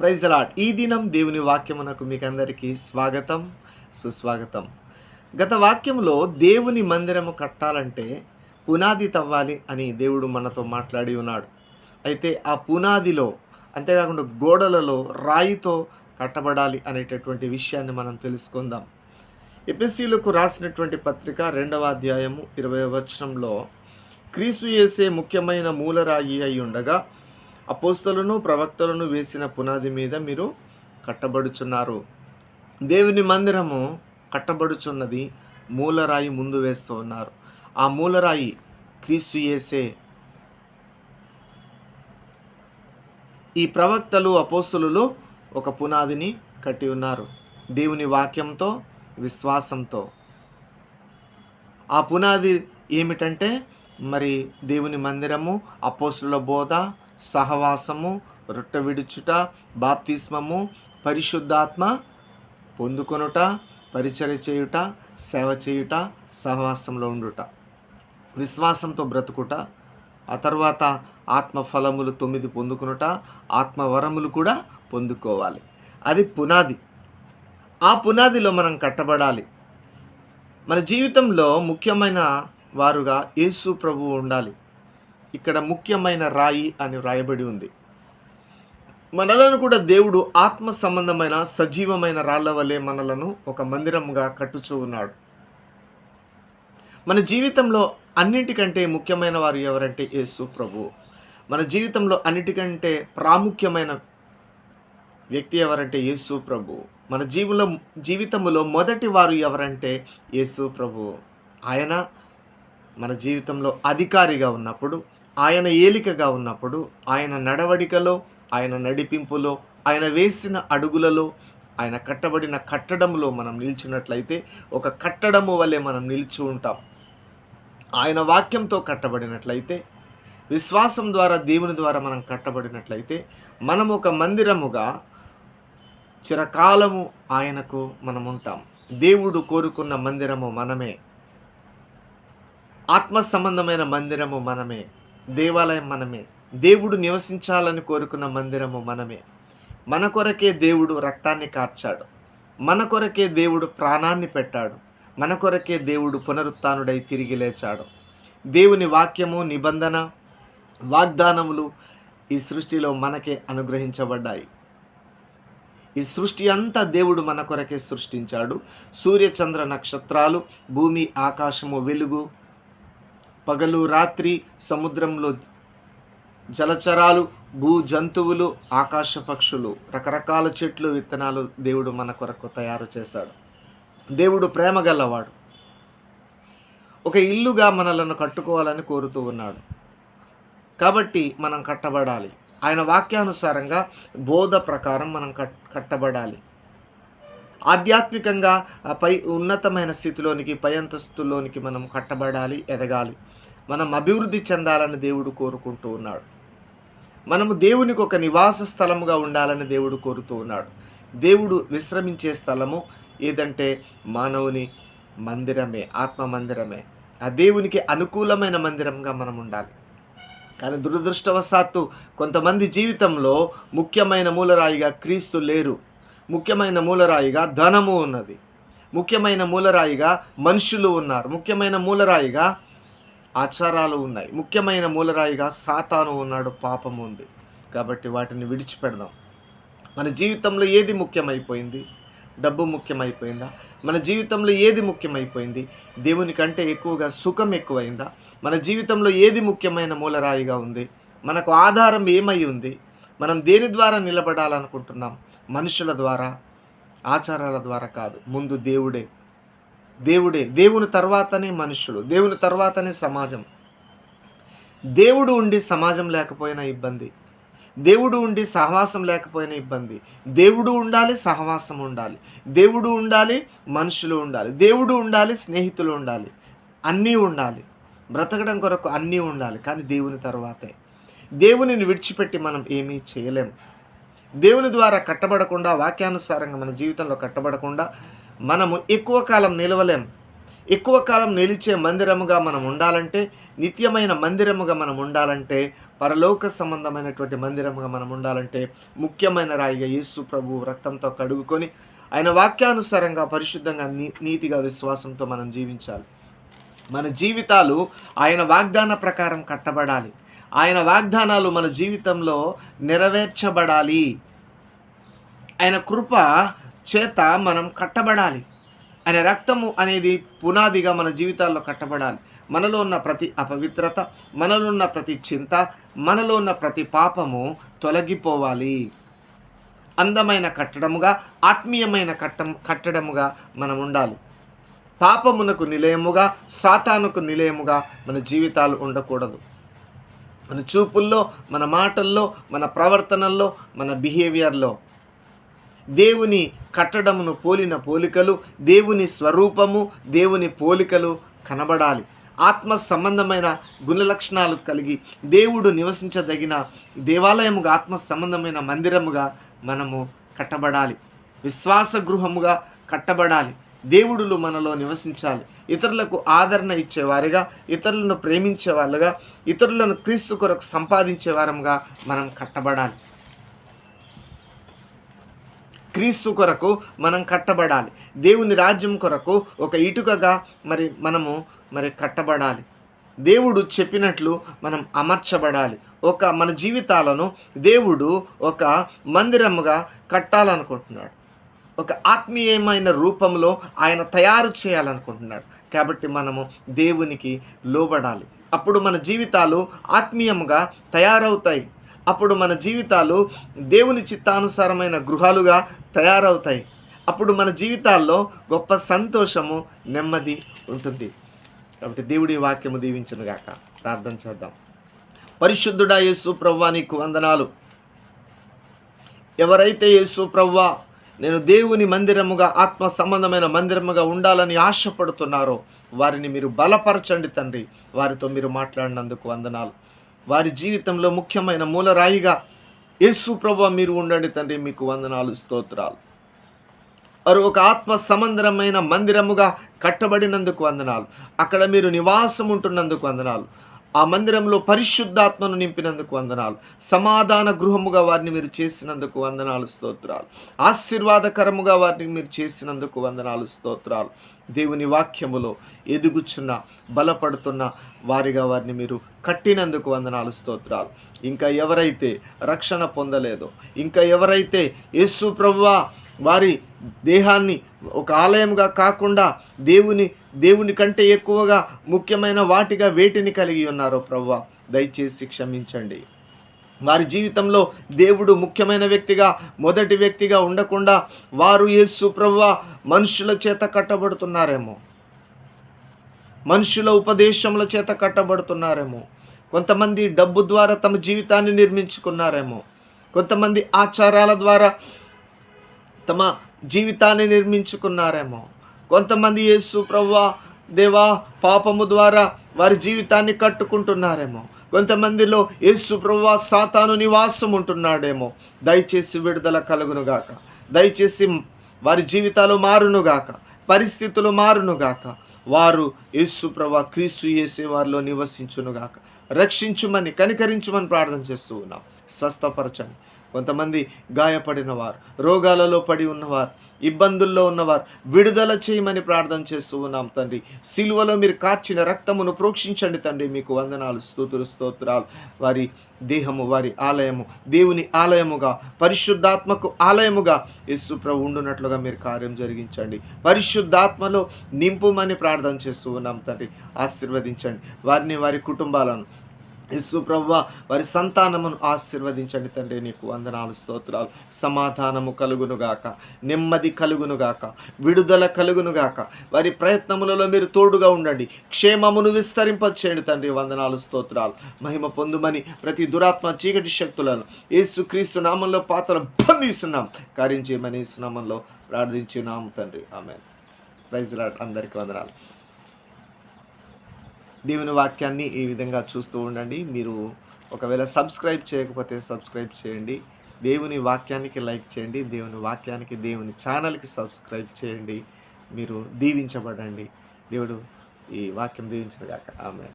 Praise allot ఈ దినం దేవుని వాక్యమునకు మీకు అందరికీ స్వాగతం సుస్వాగతం. గత వాక్యంలో దేవుని మందిరము కట్టాలంటే పునాది తవ్వాలి అని దేవుడు మనతో మాట్లాడి ఉన్నాడు. అయితే ఆ పునాదిలో అంతేకాకుండా గోడలలో రాయితో కట్టబడాలి అనేటటువంటి విషయాన్ని మనం తెలుసుకుందాం. ఎపిసిలకు రాసినటువంటి పత్రిక రెండవ అధ్యాయము ఇరవై వచనంలో క్రీసు చేసే ముఖ్యమైన మూలరాయి అయి ఉండగా అపోస్తలను ప్రవక్తలను వేసిన పునాది మీద మీరు కట్టబడుచున్నారు. దేవుని మందిరము కట్టబడుచున్నది మూలరాయి ముందు వేస్తూ ఉన్నారు. ఆ మూలరాయి క్రీస్తు చేసే ఈ ప్రవక్తలు అపోస్తులు ఒక పునాదిని కట్టి ఉన్నారు. దేవుని వాక్యంతో విశ్వాసంతో. ఆ పునాది ఏమిటంటే మరి దేవుని మందిరము అపోస్తుల బోధ సహవాసము రొట్టె విడుచుట బాప్తిస్మము పరిశుద్ధాత్మ పొందుకొనుట పరిచర్య చేయుట సేవ చేయుట సహవాసంలో ఉండుట. విశ్వాసంతో బ్రతుకుట ఆ తర్వాత ఆత్మ ఫలములు తొమ్మిది పొందుకునుట ఆత్మ వరములు కూడా పొందుకోవాలి. అది పునాది. ఆ పునాదిలో మనం కట్టబడాలి. మన జీవితంలో ముఖ్యమైన వారుగా యేసు ప్రభువు ఉండాలి. ఇక్కడ ముఖ్యమైన రాయి అని వ్రాయబడి ఉంది. మనలను కూడా దేవుడు ఆత్మ సంబంధమైన సజీవమైన రాళ్ళ వలె మనలను ఒక మందిరముగా కట్టుచూ ఉన్నాడు. మన జీవితంలో అన్నిటికంటే ముఖ్యమైన వారు ఎవరంటే యేసు ప్రభు. మన జీవితంలో అన్నిటికంటే ప్రాముఖ్యమైన వ్యక్తి ఎవరంటే యేసు ప్రభు. మన జీవుల జీవితంలో మొదటి వారు ఎవరంటే యేసు ప్రభు. ఆయన మన జీవితంలో అధికారిగా ఉన్నప్పుడు ఆయన ఏలికగా ఉన్నప్పుడు ఆయన నడవడికలో ఆయన నడిపింపులో ఆయన వేసిన అడుగులలో ఆయన కట్టబడిన కట్టడంలో మనం నిల్చున్నట్లయితే ఒక కట్టడము వలె మనం నిలిచి ఉంటాం. ఆయన వాక్యంతో కట్టబడినట్లయితే విశ్వాసం ద్వారా దేవుని ద్వారా మనం కట్టబడినట్లయితే మనం ఒక మందిరముగా చిరకాలము ఆయనకు మనం ఉంటాం. దేవుడు కోరుకున్న మందిరము మనమే. ఆత్మ సంబంధమైన మందిరము మనమే. దేవాలయం మనమే. దేవుడు నివసించాలని కోరుకున్న మందిరము మనమే. మన కొరకే దేవుడు రక్తాన్ని కార్చాడు. మన కొరకే దేవుడు ప్రాణాన్ని పెట్టాడు. మన కొరకే దేవుడు పునరుత్నుడై తిరిగి లేచాడు. దేవుని వాక్యము నిబంధన వాగ్దానములు ఈ సృష్టిలో మనకే అనుగ్రహించబడ్డాయి. ఈ సృష్టి అంతా దేవుడు మన కొరకే సృష్టించాడు. సూర్యచంద్ర నక్షత్రాలు భూమి ఆకాశము వెలుగు పగలు రాత్రి సముద్రంలో జలచరాలు భూ జంతువులు ఆకాశ పక్షులు రకరకాల చెట్లు విత్తనాలు దేవుడు మన కొరకు తయారు చేశాడు. దేవుడు ప్రేమ గలవాడు. ఒక ఇల్లుగా మనలను కట్టుకోవాలని కోరుతూ ఉన్నాడు. కాబట్టి మనం కట్టబడాలి. ఆయన వాక్యానుసారంగా బోధ ప్రకారం మనం కట్ కట్టబడాలి. ఆధ్యాత్మికంగా పై ఉన్నతమైన స్థితిలోనికి పై అంతస్తులోనికి మనం కట్టబడాలి ఎదగాలి. మనం అభివృద్ధి చెందాలని దేవుడు కోరుకుంటూ ఉన్నాడు. మనము దేవునికి ఒక నివాస స్థలముగా ఉండాలని దేవుడు కోరుతూ ఉన్నాడు. దేవుడు విశ్రమించే స్థలము ఏదంటే మానవుని మందిరమే ఆత్మ మందిరమే. ఆ దేవునికి అనుకూలమైన మందిరంగా మనం ఉండాలి. కానీ దురదృష్టవశాత్తు కొంతమంది జీవితంలో ముఖ్యమైన మూలరాయిగా క్రీస్తు లేరు. ముఖ్యమైన మూలరాయిగా ధనము ఉన్నది. ముఖ్యమైన మూలరాయిగా మనుషులు ఉన్నారు. ముఖ్యమైన మూలరాయిగా ఆచారాలు ఉన్నాయి. ముఖ్యమైన మూలరాయిగా సాతాను ఉన్నాడు పాపం ఉంది. కాబట్టి వాటిని విడిచిపెడదాం. మన జీవితంలో ఏది ముఖ్యమైపోయింది? డబ్బు ముఖ్యమైపోయిందా? మన జీవితంలో ఏది ముఖ్యమైపోయింది? దేవుని కంటే ఎక్కువగా సుఖం ఎక్కువైందా? మన జీవితంలో ఏది ముఖ్యమైన మూలరాయిగా ఉంది? మనకు ఆధారం ఏమై ఉంది? మనం దేని ద్వారా నిలబడాలనుకుంటున్నాం? మనుషుల ద్వారా ఆచారాల ద్వారా కాదు. ముందు దేవుడే. దేవుడే. దేవుని తర్వాతనే మనుషులు. దేవుని తర్వాతనే సమాజం. దేవుడు ఉండి సమాజం లేకపోయినా ఇబ్బంది. దేవుడు ఉండి సహవాసం లేకపోయినా ఇబ్బంది. దేవుడు ఉండాలి సహవాసం ఉండాలి. దేవుడు ఉండాలి మనుషులు ఉండాలి. దేవుడు ఉండాలి స్నేహితులు ఉండాలి. అన్నీ ఉండాలి. బ్రతకడం కొరకు అన్నీ ఉండాలి. కానీ దేవుని తర్వాతే. దేవునిని విడిచిపెట్టి మనం ఏమీ చేయలేం. దేవుని ద్వారా కట్టబడకుండా వాక్యానుసారంగా మన జీవితంలో కట్టబడకుండా మనము ఎక్కువ కాలం నిలవలేం. ఎక్కువ కాలం నిలిచే మందిరముగా మనం ఉండాలంటే నిత్యమైన మందిరముగా మనం ఉండాలంటే పరలోక సంబంధమైనటువంటి మందిరముగా మనం ఉండాలంటే ముఖ్యమైన రాయిగా యేసు ప్రభు రక్తంతో కడుగుకొని ఆయన వాక్యానుసారంగా పరిశుద్ధంగా నీ నీతిగా విశ్వాసంతో మనం జీవించాలి. మన జీవితాలు ఆయన వాగ్దాన ప్రకారం కట్టబడాలి. ఆయన వాగ్దానాలు మన జీవితంలో నెరవేర్చబడాలి. ఆయన కృప చేత మనం కట్టబడాలి. ఆయన రక్తము అనేది పునాదిగా మన జీవితాల్లో కట్టబడాలి. మనలో ఉన్న ప్రతి అపవిత్రత మనలో ఉన్న ప్రతి చింత మనలో ఉన్న ప్రతి పాపము తొలగిపోవాలి. అందమైన కట్టడముగా ఆత్మీయమైన కట్టం కట్టడముగా మనం ఉండాలి. పాపమునకు నిలయముగా సాతానుకు నిలయముగా మన జీవితాలు ఉండకూడదు. మన చూపుల్లో మన మాటల్లో మన ప్రవర్తనల్లో మన బిహేవియర్లో దేవుని కట్టడమును పోలిన పోలికలు దేవుని స్వరూపము దేవుని పోలికలు కనబడాలి. ఆత్మ సంబంధమైన గుణలక్షణాలు కలిగి దేవుడు నివసించదగిన దేవాలయముగా ఆత్మ సంబంధమైన మందిరముగా మనము కట్టబడాలి. విశ్వాస గృహముగా కట్టబడాలి. దేవుడులు మనలో నివసించాలి. ఇతరులకు ఆదరణ ఇచ్చేవారిగా ఇతరులను ప్రేమించే వాళ్ళుగా ఇతరులను క్రీస్తు కొరకు సంపాదించే వారంగా మనం కట్టబడాలి. క్రీస్తు కొరకు మనం కట్టబడాలి. దేవుని రాజ్యం కొరకు ఒక ఇటుకగా మరి మనము మరి కట్టబడాలి. దేవుడు చెప్పినట్లు మనం అమర్చబడాలి. ఒక మన జీవితాలను దేవుడు ఒక మందిరముగా కట్టాలనుకుంటున్నాడు. ఒక ఆత్మీయమైన రూపంలో ఆయన తయారు చేయాలనుకుంటున్నాడు. కాబట్టి మనము దేవునికి లోబడాలి. అప్పుడు మన జీవితాలు ఆత్మీయముగా తయారవుతాయి. అప్పుడు మన జీవితాలు దేవుని చిత్తానుసారమైన గృహాలుగా తయారవుతాయి. అప్పుడు మన జీవితాల్లో గొప్ప సంతోషము నెమ్మది ఉంటుంది. కాబట్టి దేవుడి వాక్యము దీవించను గాక. ప్రార్థన చేద్దాం. పరిశుద్ధుడా యేసు ప్రవ్వా నీకు వందనాలు. ఎవరైతే యేసు ప్రవ్వా నేను దేవుని మందిరముగా ఆత్మ సంబంధమైన మందిరముగా ఉండాలని ఆశపడుతున్నారో వారిని మీరు బలపరచండి తండ్రి. వారితో మీరు మాట్లాడినందుకు వందనాలు. వారి జీవితంలో ముఖ్యమైన మూలరాయిగా యేసు ప్రభు మీరు ఉండండి తండ్రి మీకు వందనాలు స్తోత్రాలు. వారు ఒక ఆత్మ సమందరమైన మందిరముగా కట్టబడినందుకు వందనాలు. అక్కడ మీరు నివాసం ఉంటున్నందుకు వందనాలు. ఆ మందిరంలో పరిశుద్ధాత్మను నింపినందుకు వందనాలు. సమాధాన గృహముగా వారిని మీరు చేసినందుకు వందనాలు స్తోత్రాలు. ఆశీర్వాదకరముగా వారిని మీరు చేసినందుకు వందనాలు స్తోత్రాలు. దేవుని వాక్యములో ఎదుగుచున్న బలపడుతున్న వారిగా వారిని మీరు కట్టినందుకు వందనాలు స్తోత్రాలు. ఇంకా ఎవరైతే రక్షణ పొందలేదో ఇంకా ఎవరైతే యేసు ప్రభువా వారి దేహాన్ని ఒక ఆలయంగా కాకుండా దేవుని దేవుని కంటే ఎక్కువగా ముఖ్యమైన వాటిగా వేటిని కలిగి ఉన్నారు ప్రవ్వ? దయచేసి క్షమించండి. వారి జీవితంలో దేవుడు ముఖ్యమైన వ్యక్తిగా మొదటి వ్యక్తిగా ఉండకుండా వారు యేసు ప్రవ్వ మనుషుల చేత కట్టబడుతున్నారేమో. మనుషుల ఉపదేశముల చేత కట్టబడుతున్నారేమో. కొంతమంది డబ్బు ద్వారా తమ జీవితాన్ని నిర్మించుకున్నారేమో. కొంతమంది ఆచారాల ద్వారా తమ జీవితాన్ని నిర్మించుకున్నారేమో. కొంతమంది యేసు ప్రవ్వా దేవా పాపము ద్వారా వారి జీవితాన్ని కట్టుకుంటున్నారేమో. కొంతమందిలో యేసు ప్రవ్వా సాతాను నివాసం ఉంటున్నాడేమో. దయచేసి విడుదల కలుగునుగాక. దయచేసి వారి జీవితాలు మారునుగాక. పరిస్థితులు మారునుగాక. వారు యేసు ప్రభా క్రీస్తు చేసే వారిలో నివసించునుగాక. రక్షించుమని కనికరించుమని ప్రార్థన చేస్తూ ఉన్నాం. స్వస్థపరచండి. కొంతమంది గాయపడిన వారు రోగాలలో పడి ఉన్నవారు ఇబ్బందుల్లో ఉన్నవారు విడుదల చేయమని ప్రార్థన చేస్తూ ఉన్నాం తండ్రి. సిలువలో మీరు కార్చిన రక్తమును ప్రోక్షించండి తండ్రి. మీకు వందనాలు స్తోతులు స్తోత్రాలు. వారి దేహము వారి ఆలయము దేవుని ఆలయముగా పరిశుద్ధాత్మకు ఆలయముగా యశుప్రభు ఉండునట్లుగా మీరు కార్యం జరిగించండి. పరిశుద్ధాత్మలో నింపుమని ప్రార్థన చేస్తూ ఉన్నాం తండ్రి. ఆశీర్వదించండి. వారిని వారి కుటుంబాలను యస్సు ప్రవ్వ వారి సంతానమును ఆశీర్వదించండి తండ్రి నీకు వందనాలు స్తోత్రాలు. సమాధానము కలుగునుగాక నెమ్మది కలుగునుగాక విడుదల కలుగునుగాక వారి ప్రయత్నములలో మీరు తోడుగా ఉండండి క్షేమమును విస్తరింపచేయండి తండ్రి వందనాలు స్తోత్రాలు. మహిమ పొందుమని ప్రతి దురాత్మ చీకటి శక్తులను యేసు క్రీస్తు నామంలో పాత్రలు బంధిస్తున్నాం కరించి మనీసు నామంలో ప్రార్థించున్నాము తండ్రి. ఆమె ప్రైజ్ లాట్ అందరికీ వందనాలు. దేవుని వాక్యాన్ని ఈ విధంగా చూస్తూ ఉండండి. మీరు ఒకవేళ సబ్స్క్రైబ్ చేయకపోతే సబ్స్క్రైబ్ చేయండి. దేవుని వాక్యానికి లైక్ చేయండి. దేవుని వాక్యానికి దేవుని ఛానల్కి సబ్స్క్రైబ్ చేయండి. మీరు దీవించబడండి. దేవుడు ఈ వాక్యం దీవించిన గాక. ఆమె